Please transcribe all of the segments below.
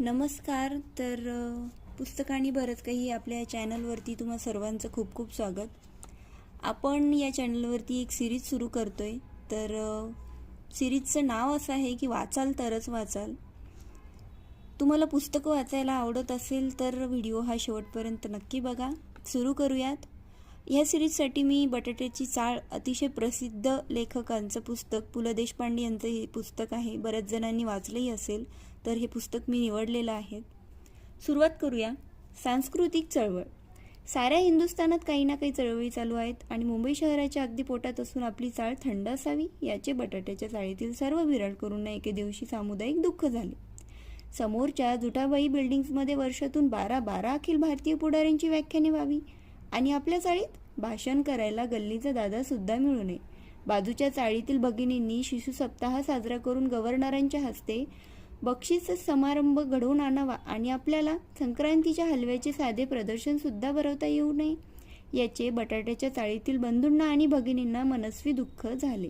नमस्कार तर पुस्तकांनी पुस्तक आणि बरंच काही आपल्या चॅनलवरती तुम्हा सर्वांचं खूप खूप स्वागत. आपण या चॅनलवरती एक सिरीज सुरू करतो आहे तर सिरीजचं नाव असं आहे की वाचाल तरच वाचाल. तुम्हाला पुस्तकं वाचायला आवडत असेल तर व्हिडिओ हा शेवटपर्यंत नक्की बघा. सुरू करूयात. ह्या सिरीजसाठी मी बटाट्याची चाळ अतिशय प्रसिद्ध लेखकांचं पुस्तक पु ल देशपांडे यांचं हे पुस्तक आहे. बऱ्याच जणांनी वाचलंही असेल तर हे पुस्तक मी निवडलेलं आहे. सुरुवात करूया. सांस्कृतिक चळवळ. साऱ्या हिंदुस्थानात काही ना काही चळवळी चालू आहेत आणि मुंबई शहराच्या अगदी पोटात असून आपली चाळ थंड असावी याचे बटाट्याच्या चाळीतील सर्व विरळ करून एके दिवशी सामुदायिक दुःख झाले. समोरच्या जुटाबाई बिल्डिंग्समध्ये वर्षातून बारा बारा अखिल भारतीय पुढाऱ्यांची व्याख्याने व्हावी आणि आपल्या चाळीत भाषण करायला गल्लीचा दादा सुद्धा मिळू नये. बाजूच्या चाळीतील भगिनींनी शिशु सप्ताह साजरा करून गव्हर्नरांच्या हस्ते बक्षीस समारंभ घडवून आणावा आणि आपल्याला संक्रांतीच्या हलव्याचे साधे प्रदर्शन सुद्धा भरवता येऊ नये. याचे बटाट्याच्या चाळीतील बंधूंना आणि भगिनींना मनस्वी दुःख झाले.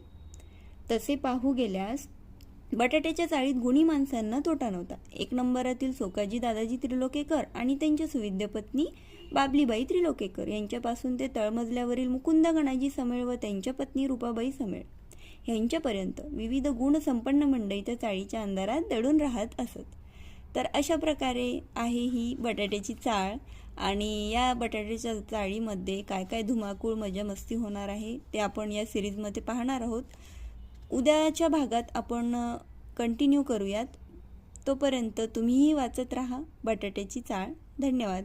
तसे पाहू गेल्यास बटाट्याच्या चाळीत गुणी माणसांना तोटा नव्हता. एक नंबरातील सोकाजी दादाजी त्रिलोकेकर आणि त्यांच्या सुविध्य पत्नी बाबलीबाई त्रिलोकेकर यांच्यापासून ते तळमजल्यावरील मुकुंद गणाजी समेळ व त्यांच्या पत्नी रूपाबाई समेळ यांच्यापर्यंत विविध गुणसंपन्न मंडळी त्या चाळीच्या अंधारात दडून राहत असत. तर अशा प्रकारे आहे ही बटाट्याची चाळ आणि या बटाट्याच्या चाळीमध्ये काय काय धुमाकूळ मजा मस्ती होणार आहे ते आपण या सिरीजमध्ये पाहणार आहोत. उद्याच्या भागात आपण कंटिन्यू करूयात. तोपर्यंत तुम्हीही वाचत राहा बटाट्याची चाळ. धन्यवाद.